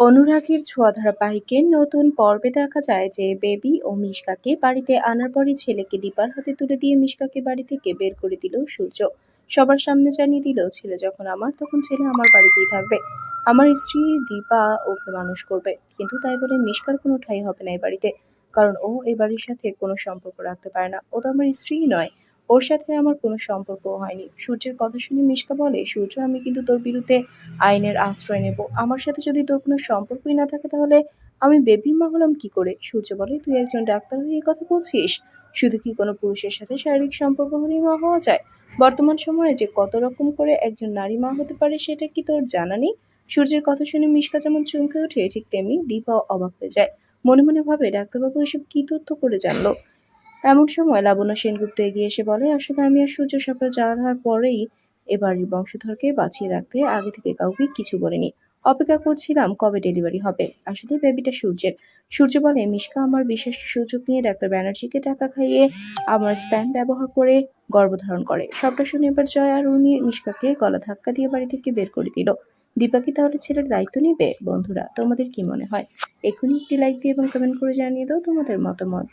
অনুরাগের ছোঁয়া ধারাবাহিকের নতুন পর্বে দেখা যায় যে বেবি ও মিশকাকে বাড়িতে আনার পরই ছেলেকে দীপার হাতে তুলে দিয়ে মিশকাকে বাড়ি থেকে বের করে দিল সূর্য। সবার সামনে জানিয়ে দিল, ছেলে যখন আমার, তখন ছেলে আমার বাড়িতেই থাকবে। আমার স্ত্রী দীপা ওকে মানুষ করবে। কিন্তু তাই বলে মিশকার কোনো ঠাই হবে না এই বাড়িতে। কারণ ও এই বাড়ির সাথে কোনো সম্পর্ক রাখতে পারে না। ও তো আমার স্ত্রীই নয়। ওর সাথে আমার কোনো সম্পর্ক হয়নি। সূর্যের কথা শুনে মিশকা বলে, সূর্য, আমি কিন্তু তোর বিরুদ্ধে আইনের আশ্রয় নেব। আমার সাথে যদি তোর কোনো সম্পর্কই না থাকে তাহলে আমি বেবির মা হলাম কি করে? সূর্য বলে, তুই একজন ডাক্তার হয়ে এই কথা বলছিস? শুধু কি কোনো পুরুষের সাথে শারীরিক সম্পর্ক হলেই মা হওয়া যায়? বর্তমান সময়ে যে কত রকম করে একজন নারী মা হতে পারে সেটা কি তোর জানা নেই? সূর্যের কথা শুনে মিশকা যেমন চমকে ওঠে, ঠিক তেমনি দীপাও অবাক হয়ে যায়। মনে মনে ভাবে, ডাক্তারবাবু এসব কি তথ্য করে জানলো? এমন সময় লাবণ্য সেনগুপ্ত এগিয়ে এসে বলে, আসলে আমি আর সূর্য সবটা জানার পরেই এবারের বংশধরকে বাঁচিয়ে রাখতে আগে থেকে কাউকে কিছু বলিনি। অপেক্ষা করছিলাম কবে ডেলিভারি হবে। আসলে বেবিটা সূর্যের। সূর্য বলে, মিশকা, আমার বিশেষ সুযোগ নিয়ে ডাক্তার ব্যানার্জিকে টাকা খাইয়ে আমার স্প্যান ব্যবহার করে গর্ভধারণ করে। সবটা শুনে এবার জয় আর উনি মিশকাকে গলা ধাক্কা দিয়ে বাড়ি থেকে বের করে দিল। দীপা কি তাহলে ছেলের দায়িত্ব নেবে? বন্ধুরা, তোমাদের কি মনে হয়? এক্ষুনি একটি লাইক দিয়ে এবং কমেন্ট করে জানিয়ে দাও তোমাদের মতামত।